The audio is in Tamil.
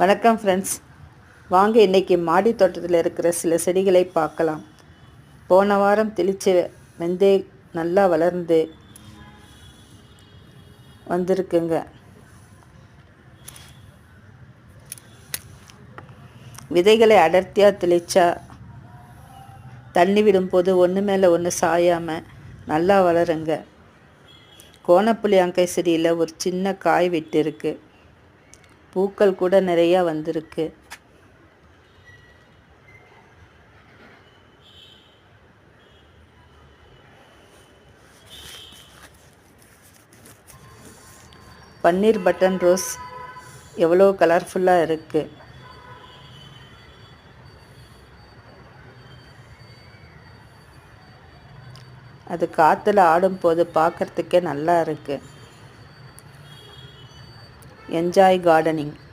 வணக்கம் ஃப்ரெண்ட்ஸ் வாங்க இன்றைக்கி மாடி தோட்டத்தில் இருக்கிற சில செடிகளை பார்க்கலாம். போன வாரம் தெளித்த வெந்தே நல்லா வளர்ந்து வந்திருக்குங்க. விதைகளை அடர்த்தியாக தெளித்தா தண்ணி விடும்போது ஒன்று மேலே ஒன்று சாயாமல் நல்லா வளருங்க. கோணப்புளியாங்காய் செடியில் ஒரு சின்ன காய் விட்டு பூக்கள் கூட நிறையா வந்திருக்கு. பன்னீர் பட்டன் ரோஸ் எவ்வளோ கலர்ஃபுல்லாக இருக்குது அது காற்றுல ஆடும்போது பார்க்குறதுக்கே நல்லா இருக்குது enjoy gardening.